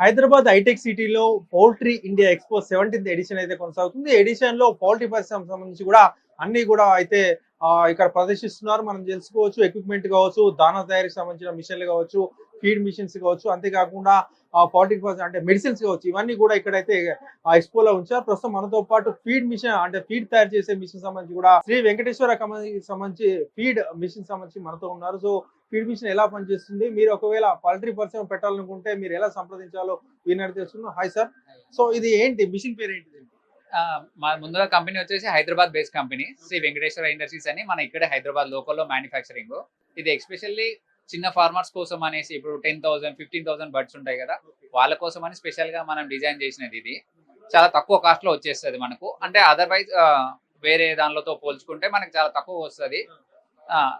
Hyderabad hitech సిటీలో poultry India expo seventeenth edition అయితే కొనసాగుతుంది. ఎడిషన్లో పౌల్ట్రీ పరిశ్రమ సంబంధించి కూడా అన్ని కూడా అయితే ఇక్కడ ప్రదర్శిస్తున్నారు. మనం తెలుసుకోవచ్చు ఎక్విప్మెంట్ కావచ్చు దానా తయారీకి సంబంధించిన మిషన్లు కావచ్చు ఫీడ్ మిషన్స్ కావచ్చు అంతేకాకుండా పౌల్ట్రీ అంటే మెడిసిన్స్ కావచ్చు ఇవన్నీ కూడా ఇక్కడైతే ఆ ఎక్స్పోలో ఉంచారు. ప్రస్తుతం మనతో పాటు ఫీడ్ మిషన్ అంటే ఫీడ్ తయారు చేసే మిషన్ సంబంధించి కూడా శ్రీ వెంకటేశ్వర సంబంధించి ఫీడ్ మిషన్ సంబంధించి మనతో ఉన్నారు. సో ఫీడ్ మిషన్ ఎలా పనిచేస్తుంది? మీరు ఒకవేళ పౌల్ట్రీ పరిశ్రమ పెట్టాలనుకుంటే మీరు ఎలా సంప్రదించాలో వీరిని తెలుసుకున్నాం హాయ్ సార్ సో ఇది ఏంటి? మిషన్ పేరు ఏంటి మా ముందుగా కంపెనీ వచ్చేసి Hyderabad based company. Sri Venkateswara industries అని మన ఇక్కడ హైదరాబాద్ లోకల్లో మ్యానుఫ్యాక్చరింగ్. ఇది ఎస్పెషల్లీ చిన్న ఫార్మర్స్ కోసం అనేసి ఇప్పుడు ten thousand fifteen thousand birds ఉంటాయి కదా. వాళ్ళ కోసం అని స్పెషల్గా మనం డిజైన్ చేసినది ఇది. చాలా తక్కువ కాస్ట్లో వచ్చేస్తుంది మనకు. అంటే అదర్వైజ్ వేరే దానిలతో పోల్చుకుంటే మనకి చాలా తక్కువ వస్తుంది.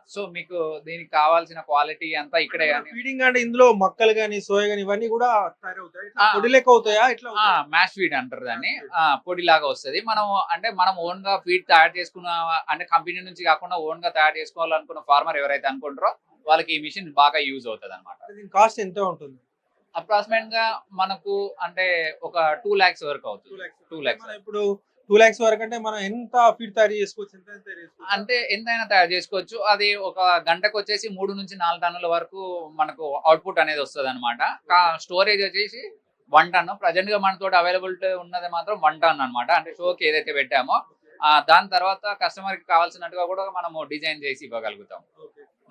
సో మీకు దీనికి కావాల్సిన క్వాలిటీ అంతా ఇక్కడే ఫీడింగ్ అంటే ఇందులో మొక్కలు కానీ సోయా కానీ ఇవన్నీ కూడా. పొడి లెక్క అవుతాయా? ఇట్లా? మ్యాష్ ఫీడ్ అంటారు దాన్ని. ఆ, పొడిలాగా వస్తుంది. మనం అంటే మనం ఓన్గా ఫీడ్ తయారు చేసుకున్న అంటే కంపెనీ నుంచి కాకుండా ఓన్గా తయారు చేసుకోవాలనుకున్న ఫార్మర్ ఎవరైతే అనుకుంటారో వాళ్ళకి ఈ మిషన్ బాగా యూజ్ అవుతుంది అనమాట దీని కాస్ట్ ఎంత ఉంటుంది? అప్రాక్సిమేట్గా మనకు అంటే ఒక టూ లాక్స్ వరకు అవుతుంది. టూ లాక్స్ ఇప్పుడు టూ లాక్స్ వరకు అంటే మనం ఎంత ఫీడ్ తయారు చేసుకోవచ్చు? అంటే ఎంతైనా తయారు చేసుకోవచ్చు. అది ఒక గంటకు వచ్చేసి మూడు నుంచి నాలుగు టన్నుల వరకు మనకు అవుట్పుట్ అనేది వస్తుంది అనమాట స్టోరేజ్ వచ్చేసి వన్ టన్ ప్రజెంట్గా మనతో అవైలబిలిటీ ఉన్నది మాత్రం వన్ టన్ అనమాట అంటే షోకి ఏదైతే పెట్టామో దాని తర్వాత కస్టమర్కి కావాల్సినట్టుగా కూడా మనము డిజైన్ చేసి ఇవ్వగలుగుతాం.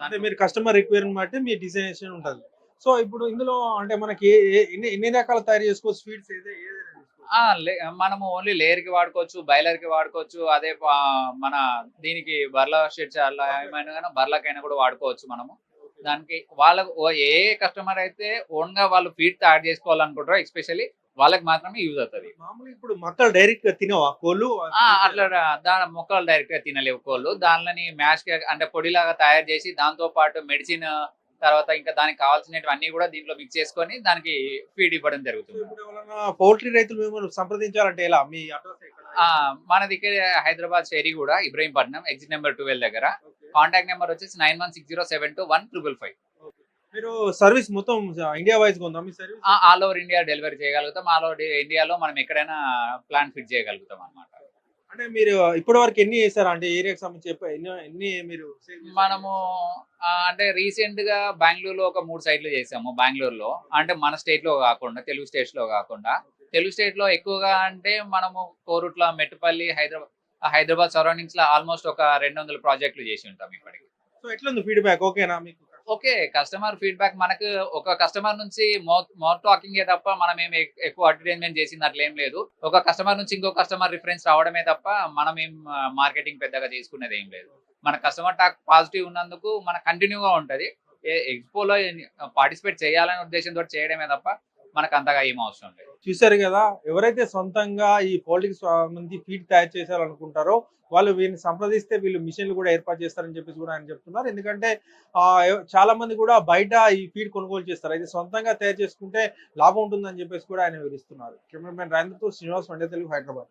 అంటే మీరు కస్టమర్ రిక్వైర్మెంట్ బట్టి మీ డిజైనేషన్ ఉంటుంది. సో ఇప్పుడు ఇందులో అంటే మనకి ఎన్ని ఎన్ని రకాలు తయారు చేసుకోవచ్చు? స్వీట్స్ లే- మనము ఓన్లీ లేయర్కి వాడుకోవచ్చు బైలర్కి వాడుకోవచ్చు అదే మన దీనికి బర్ల షెడ్స్ అలా ఏమైనా కానీ బర్లకైనా కూడా వాడుకోవచ్చు మనము. దానికి వాళ్ళ ఏ కస్టమర్ అయితే ఓన్గా వాళ్ళు ఫీడ్ తయారు చేసుకోవాలనుకుంటారో ఎస్పెషల్లీ వాళ్ళకి మాత్రమే యూజ్ అవుతుంది. మామూలుగా ఇప్పుడు మొక్కలు డైరెక్ట్గా తినవా కోళ్ళు అట్లా దాని మొక్కలు డైరెక్ట్గా తినలేవు కోళ్ళు. దానిని మ్యాష్ అంటే పొడిలాగా తయారు చేసి దాంతో పాటు మెడిసిన్ తర్వాత ఇంకా దానికి కావాల్సినవన్నీ కూడా దీంట్లో మిక్స్ చేసుకొని దానికి ఫీడ్ ఇవ్వడం జరుగుతుంది. పౌల్ట్రీ రైతులు మేము సంప్రదించాలంటే ఎలా? మీ మనది ఇక్కడ హైదరాబాద్ షేరి కూడా ఇబ్రహీంపట్నం ఎగ్జిట్ నెంబర్ ట్వెల్వ్ దగ్గర. కాంటాక్ట్ నెంబర్ వచ్చేసి nine one six zero seven two one triple five మీరు సర్వీస్ మొత్తం ఇండియా వైజ్ ఉందా మీ service? All over India delivery చేయగలుగుతాం. ఆల్ ఓవర్ ఇండియాలో మనం ఎక్కడైనా ప్లాన్ ఫిట్ చేయగలుగుతాం అనమాట అంటే మీరు ఇప్పటి వరకు ఎన్ని చేశారు? అంటే ఏరియాకి సంబంధించి ఎన్ని ఎన్ని మీరు? మనము అంటే రీసెంట్గా బెంగళూరులో ఒక మూడు సైట్లు చేసాము బెంగళూరులో. అంటే మన స్టేట్లో కాకుండా తెలుగు స్టేట్స్లో కాకుండా. తెలుగు స్టేట్లో ఎక్కువగా అంటే మనము కోరుట్ల మెట్టుపల్లి హైదరాబాద్ హైదరాబాద్ సరౌండింగ్స్లో ఆల్మోస్ట్ ఒక రెండు వందల ప్రాజెక్టులు చేసి ఉంటాం ఇప్పటికి. సో ఎట్లుంది ఫీడ్బ్యాక్ ఓకేనా మీకు? ఓకే కస్టమర్ ఫీడ్బ్యాక్ మనకు ఒక కస్టమర్ నుంచి మోర్ మౌత్ టాకింగ్ తప్ప మనం ఏం ఎక్కువ అడ్వర్టైజ్మెంట్ చేసింది అట్లా ఏం లేదు. ఒక కస్టమర్ నుంచి ఇంకో కస్టమర్ రిఫరెన్స్ రావడమే తప్ప మనం ఏం మార్కెటింగ్ పెద్దగా చేసుకునేది ఏం లేదు. మన కస్టమర్ టాక్ పాజిటివ్ ఉన్నందుకు మన కంటిన్యూగా ఉంటది. ఎక్స్పోలో పార్టిసిపేట్ చేయాలనే ఉద్దేశంతో చేయడమే తప్ప మనకు అంతగా ఏం అవసరం లేదు. చూసారు కదా ఎవరైతే సొంతంగా ఈ పౌల్ట్రీకి మంది ఫీడ్ తయారు చేశారనుకుంటారో వాళ్ళు వీరిని సంప్రదిస్తే వీళ్ళు మిషన్లు కూడా ఏర్పాటు చేస్తారని చెప్పేసి కూడా ఆయన చెప్తున్నారు. ఎందుకంటే ఆ, చాలా మంది కూడా బయట ఈ ఫీడ్ కొనుగోలు చేస్తారు. అయితే సొంతంగా తయారు చేసుకుంటే లాభం ఉంటుందని చెప్పేసి కూడా ఆయన వివరిస్తున్నారు. కెమెరామెన్ రాజేంద్రతో శ్రీనివాస్ వండే తెలుగు హైదరాబాద్.